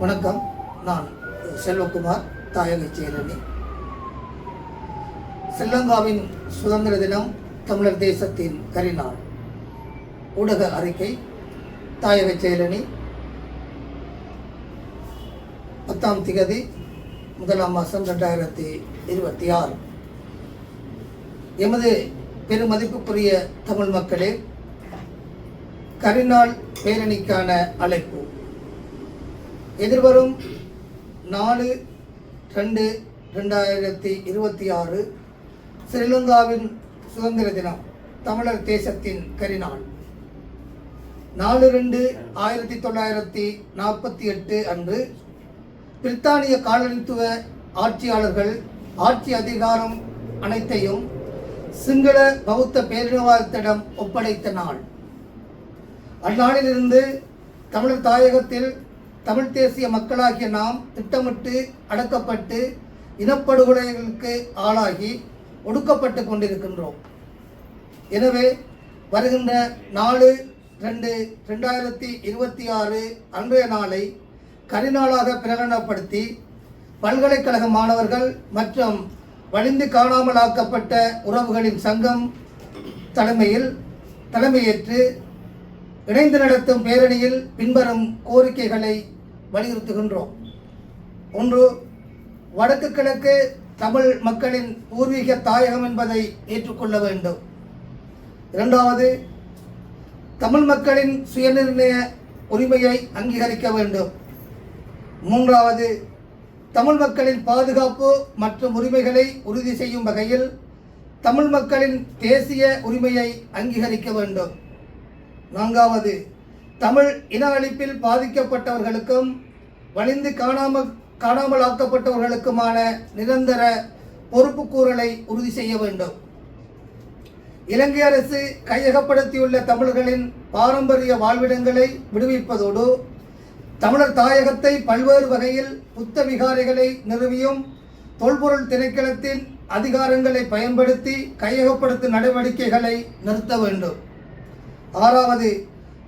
வணக்கம். நான் செல்வகுமார் தாயக செயலணி ஸ்ரீலங்காவின் சுதந்திர தினம் தமிழர் தேசத்தின் கரிநாள். ஊடக அறிக்கை தாயக செயலணி பத்தாம் திகதி முதலாம் மாதம் ரெண்டாயிரத்தி இருபத்தி ஆறு. எமது பெருமதிப்புக்குரிய தமிழ் மக்களே கரிநாள் பேரணிக்கான அழைப்பு. எதிர்வரும் நாலு ரெண்டு ரெண்டாயிரத்தி இருபத்தி ஆறு ஸ்ரீலங்காவின் சுதந்திர தினம் தமிழர் தேசத்தின் கரிநாள். நாலு ரெண்டு ஆயிரத்தி தொள்ளாயிரத்தி நாற்பத்தி எட்டு அன்று பிரித்தானிய காலனித்துவ ஆட்சியாளர்கள் ஆட்சி அதிகாரம் அனைத்தையும் சிங்கள பௌத்த பேரினவாதத்திடம் ஒப்படைத்த நாள். அந்நாளிலிருந்து தமிழர் தாயகத்தில் தமிழ் தேசிய மக்களாகிய நாம் திட்டமிட்டு அடக்கப்பட்டு இனப்படுகொலைகளுக்கு ஆளாகி ஒடுக்கப்பட்டு கொண்டிருக்கின்றோம். எனவே வருகின்ற நாலு ரெண்டு ரெண்டாயிரத்தி இருபத்தி ஆறு அன்றைய நாளை கரிநாளாக பிரகடனப்படுத்தி பல்கலைக்கழக மாணவர்கள் மற்றும் வலிந்து காணாமலாக்கப்பட்ட உறவுகளின் சங்கம் தலைமையில் தலைமையேற்று இணைந்து நடத்தும் பேரணியில் பின்வரும் கோரிக்கைகளை வலியுறுத்துகின்றோம். ஒன்று வடக்கு கிழக்கு தமிழ் மக்களின் பூர்வீக தாயகம் என்பதை ஏற்றுக்கொள்ள வேண்டும். இரண்டாவது தமிழ் மக்களின் சுயநிர்ணய உரிமையை அங்கீகரிக்க வேண்டும். மூன்றாவது தமிழ் மக்களின் பாதுகாப்பு மற்றும் உரிமைகளை உறுதி செய்யும் வகையில் தமிழ் மக்களின் தேசிய உரிமையை அங்கீகரிக்க வேண்டும். நான்காவது தமிழ் இன அழிப்பில் பாதிக்கப்பட்டவர்களுக்கும் வலிந்து காணாமல் காணாமல் ஆக்கப்பட்டவர்களுக்குமான நிரந்தர பொறுப்புக்கூறலை உறுதி செய்ய வேண்டும். இலங்கை அரசு கையகப்படுத்தியுள்ள தமிழர்களின் பாரம்பரிய வாழ்விடங்களை விடுவிப்பதோடு தமிழர் தாயகத்தை பல்வேறு வகையில் புத்த விகாரைகளை நிறுவியும் தொல்பொருள் திணைக்களத்தின் அதிகாரங்களை பயன்படுத்தி கையகப்படுத்தும் நடவடிக்கைகளை நிறுத்த வேண்டும். ஆறாவது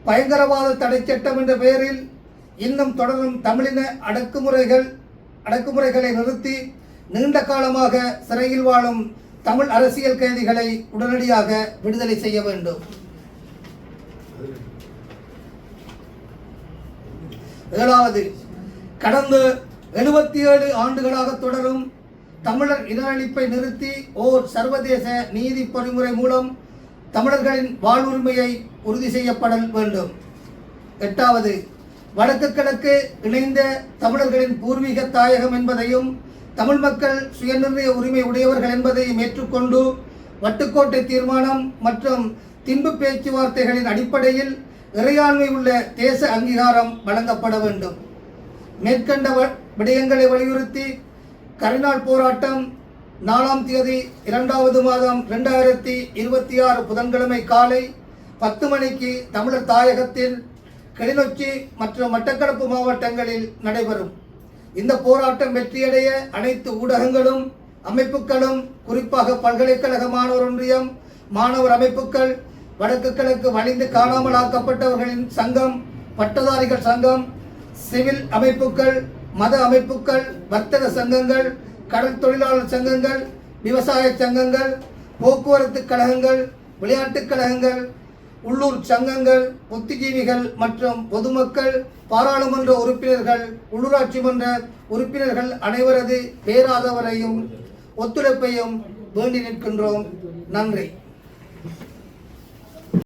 பயங்கரவாத தடை சட்டம் என்ற பெயரில் இன்னும் தொடரும் தமிழின அடக்குமுறைகள் அடக்குமுறைகளை நிறுத்தி நீண்ட காலமாக சிறையில் வாழும் தமிழ் அரசியல் கைதிகளை உடனடியாக விடுதலை செய்ய வேண்டும். ஏழாவது கடந்த எழுபத்தி ஏழு ஆண்டுகளாக தொடரும் தமிழர் இன அழிப்பை நிறுத்தி ஓர் சர்வதேச நீதி பொறிமுறை மூலம் தமிழர்களின் வாழ்வுரிமையை உறுதி செய்யப்படல் வேண்டும். எட்டாவது வடக்கு கிழக்கு இணைந்த தமிழர்களின் பூர்வீக தாயகம் என்பதையும் தமிழ் மக்கள் சுயநிர்ணய உரிமை உடையவர்கள் என்பதையும் ஏற்றுக்கொண்டு வட்டுக்கோட்டை தீர்மானம் மற்றும் திம்பு பேச்சுவார்த்தைகளின் அடிப்படையில் இறையாண்மை உள்ள தேச அங்கீகாரம் வழங்கப்பட வேண்டும். மேற்கண்ட வ- விடயங்களை வலியுறுத்தி கரிநாள் போராட்டம் நாலாம் தேதி இரண்டாவது மாதம் ரெண்டாயிரத்தி இருபத்தி ஆறு புதன்கிழமை காலை பத்து மணிக்கு தமிழர் தாயகத்தில் கிளிநொச்சி மற்றும் மட்டக்களப்பு மாவட்டங்களில் நடைபெறும். இந்த போராட்டம் வெற்றியடைய அனைத்து ஊடகங்களும் அமைப்புகளும் குறிப்பாக பல்கலைக்கழக மாணவர் ஒன்றியம் மாணவர் அமைப்புகள் வடக்கு கிழக்கு வலிந்து காணாமல் ஆக்கப்பட்டவர்களின் சங்கம் பட்டதாரிகள் சங்கம் சிவில் அமைப்புகள் மத அமைப்புகள் வர்த்தக சங்கங்கள் கடல் தொழிலாளர் சங்கங்கள் விவசாய சங்கங்கள் போக்குவரத்து கழகங்கள் விளையாட்டுக் கழகங்கள் உள்ளூர் சங்கங்கள் புத்திஜீவிகள் மற்றும் பொதுமக்கள் பாராளுமன்ற உறுப்பினர்கள் உள்ளூராட்சி மன்ற உறுப்பினர்கள் அனைவரது பேராதவரையும் ஒத்துழைப்பையும் வேண்டி நிற்கின்றோம். நன்றி.